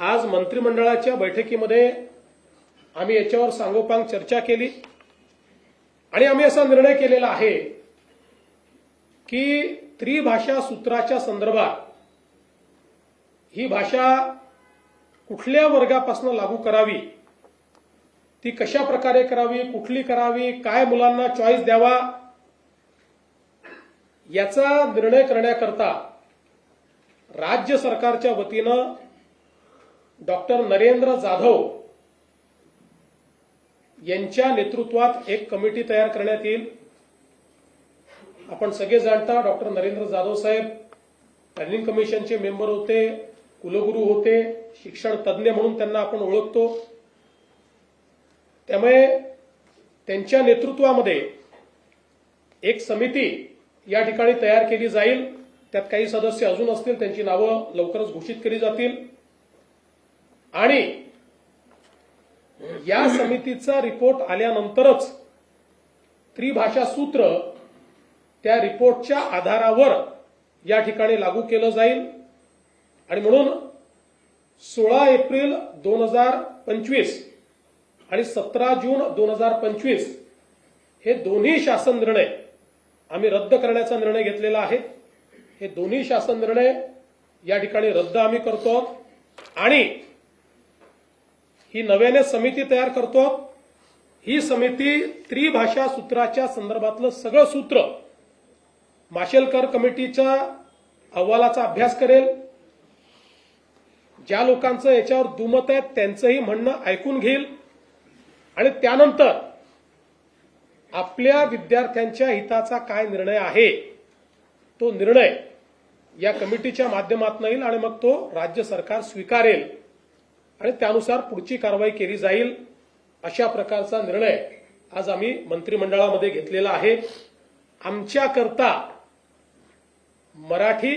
आज मंत्रिमंडळाच्या बैठकीमध्ये आम्ही याच्यावर सांगोपांग चर्चा केली. आणि आम्ही असा निर्णय केलेला आहे की त्रिभाषा सूत्राच्या संदर्भात ही भाषा कुठल्या वर्गापासून लागू करावी? ती कशा प्रकारे करावी? कुठली करावी? काय मुलांना चॉईस द्यावा? याचा निर्णय करण्याकरता राज्य सरकारच्या वतीनं डॉक्टर नरेंद्र जाधव यांच्या नेतृत्वात एक कमिटी तयार करण्यात येईल. आपण सगळे जाणता डॉक्टर नरेंद्र जाधव साहेब प्लॅनिंग कमिशनचे मेंबर होते कुलगुरू होते शिक्षण तज्ज्ञ म्हणून त्यांना आपण ओळखतो. त्यामुळे त्यांच्या नेतृत्वामध्ये एक समिती या ठिकाणी तयार केली जाईल. त्यात काही सदस्य अजून असतील त्यांची नावं लवकरच घोषित केली जातील. आणि या समितीचा रिपोर्ट आल्यानंतरच त्रिभाषा सूत्र त्या रिपोर्टच्या आधारावर या ठिकाणी लागू केलं जाईल. आणि म्हणून सोळा एप्रिल दोन हजार पंचवीस आणि सतरा जून दोन हजार पंचवीस हे दोन्ही शासन निर्णय आम्ही रद्द करण्याचा निर्णय घेतलेला आहे. हे दोन्ही शासन निर्णय या ठिकाणी रद्द आम्ही करतो. आणि ही नव्याने समिती तयार करतो ही समिती त्रिभाषा सूत्राच्या संदर्भातलं सगळं सूत्र माशेलकर कमिटीच्या अहवालाचा अभ्यास करेल. ज्या लोकांचं याच्यावर दुमत आहे त्यांचंही म्हणणं ऐकून घेईल. आणि त्यानंतर आपल्या विद्यार्थ्यांच्या हिताचा काय निर्णय आहे तो निर्णय या कमिटीच्या माध्यमातून येईल आणि मग तो राज्य सरकार स्वीकारेल. आणि त्यानुसार पुढची कारवाई केली जाईल अशा प्रकारचा निर्णय आज आम्ही मंत्रिमंडळामध्ये घेतलेला आहे. आमच्याकरता मराठी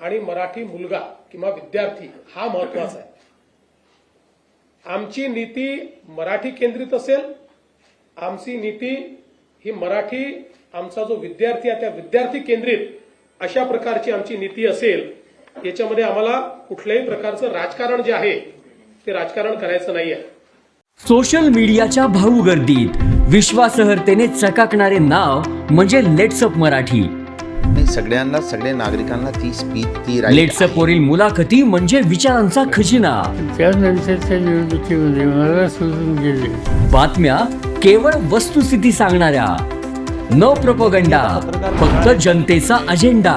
आणि मराठी मुलगा किंवा विद्यार्थी हा महत्त्वाचा आहे. आमची नीती मराठी केंद्रित असेल आमची नीती ही मराठी आमचा जो विद्यार्थी आहे त्या विद्यार्थी केंद्रित अशा प्रकारची आमची नीती असेल याच्यामध्ये आम्हाला कुठल्याही प्रकारचं राजकारण जे आहे ते राजकारण करायचं नाही आहे सोशल मीडियाच्या भाऊ गर्दीत विश्वासार्हतेने चकाकणारे नाव म्हणजे लेट्सअप मराठी. सगळ्यांना सगळ्या नागरिकांना ती स्पीच ती लेट्सअप वरील मुलाखती म्हणजे विचारांचा खजिना. त्यानंतरच्या निवडणुकीमध्ये मला सोडून गेले. बातम्या केवळ वस्तुस्थिती सांगणाऱ्या. न प्रपोगंडा फक्त जनतेचा अजेंडा.